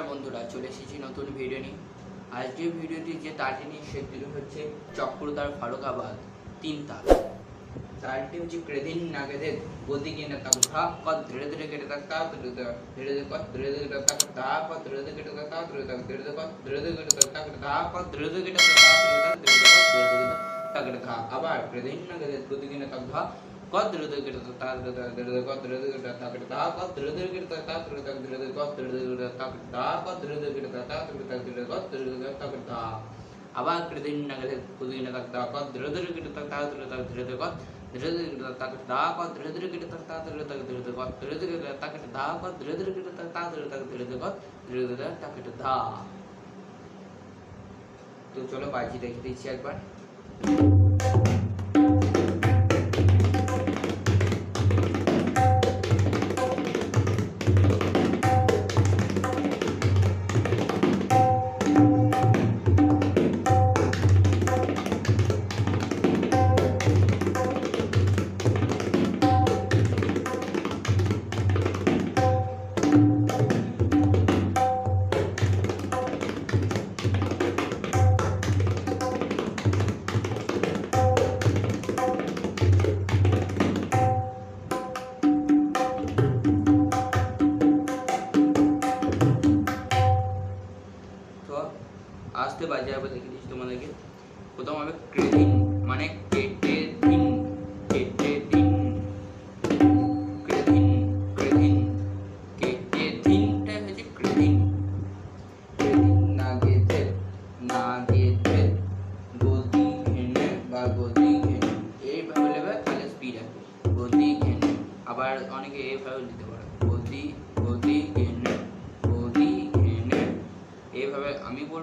বন্ধুরা চলে এসেছি নতুন ভিডিও নিয়ে আজকের ভিডিওটি যে তারটি নিয়ে সেগুলো হচ্ছে চক্রতার ফারুকাবাদ তিন তার তারটি হচ্ছে ক্রেদিন নাগেদের গতি কিনে তাক ধা কত ধীরে ধীরে কেটে তাক তা ধীরে ধীরে কত ধীরে ধীরে কেটে তাক তা কত ধীরে ধীরে কেটে তাক তা ধীরে ধীরে ধীরে ধীরে কত ধীরে ধীরে কেটে তাক তা কত ধীরে ধীরে কেটে তাক ধীরে ধীরে ধীরে কত ধীরে ধীরে তাক কেটে ধা আবার ক্রেদিন নাগেদের গতি কিনে তাক ধা কত ধীরে ধীরে কেটে তাক তা ধীরে ধীরে ধীরে ধীরে কত ধীরে ধীরে কেটে তাক কেটে ধা কত ধীরে ধীরে কেটে তাক তা ধীরে ধীরে ধীরে ধীরে কত ধীরে ধীরে কেটে তাক তা কত ধীরে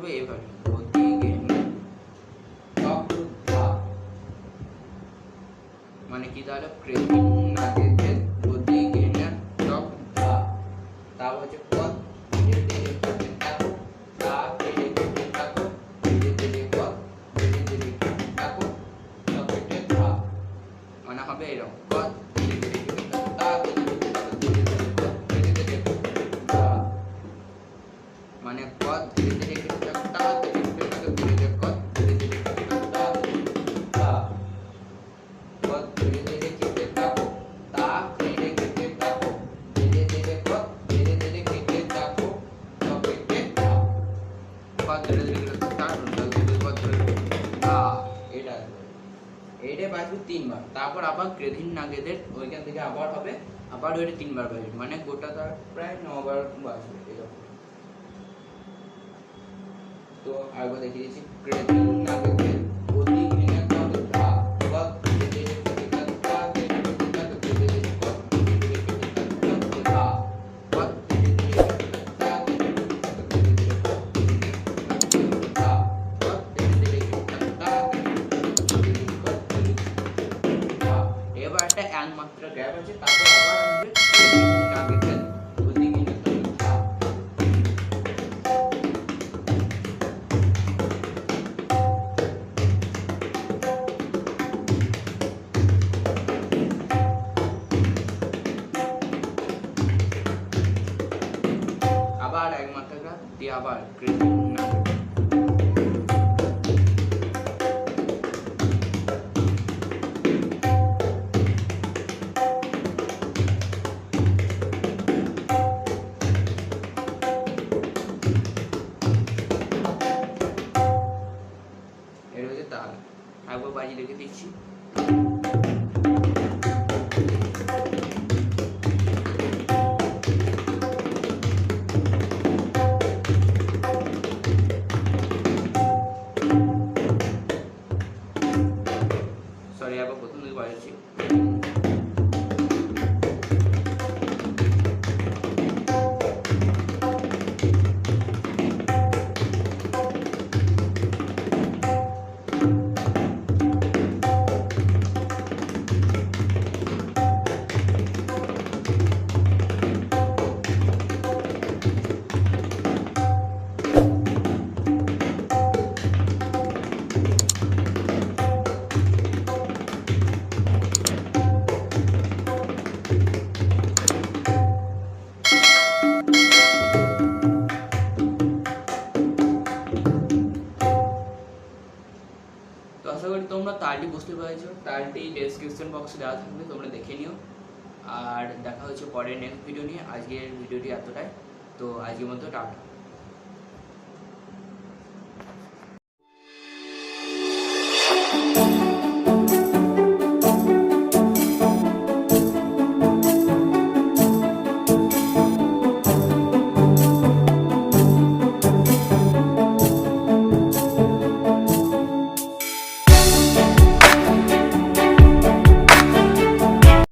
ঘেনে চক্রধা মানে কি তাহলে ক্রেদিন না গেতে গতি ঘেনে চক্রধা তা হচ্ছে করতে থাকো থাকো ধীরে ধীরে করতে থাকো চক্রটে ধা মানে হবে এরকম, পথ এটা বাজবে তিনবার তারপর আবার ক্রেধিন নাগেদের ওইখান থেকে আবার হবে আবার ওইটা তিনবার বাজবে মানে গোটা তার প্রায় নবার বাজবে এরকম তো আরেকবার দেখিয়ে দিচ্ছি ক্রেডিট আবার ক্রেডিট নাগরিক এর হচ্ছে তাল একবার বাজি রেখে দিচ্ছি có một thứ lưu bài chịu তালটি বুঝতে পেরেছ। তালটি ডেসক্রিপশন বক্সে দেওয়া থাকবে, তোমরা দেখে নিও। আর দেখা হচ্ছে পরের নেক্সট ভিডিও নিয়ে। আজকের ভিডিওটি এতটাই। তো আজকের মতো টাটা।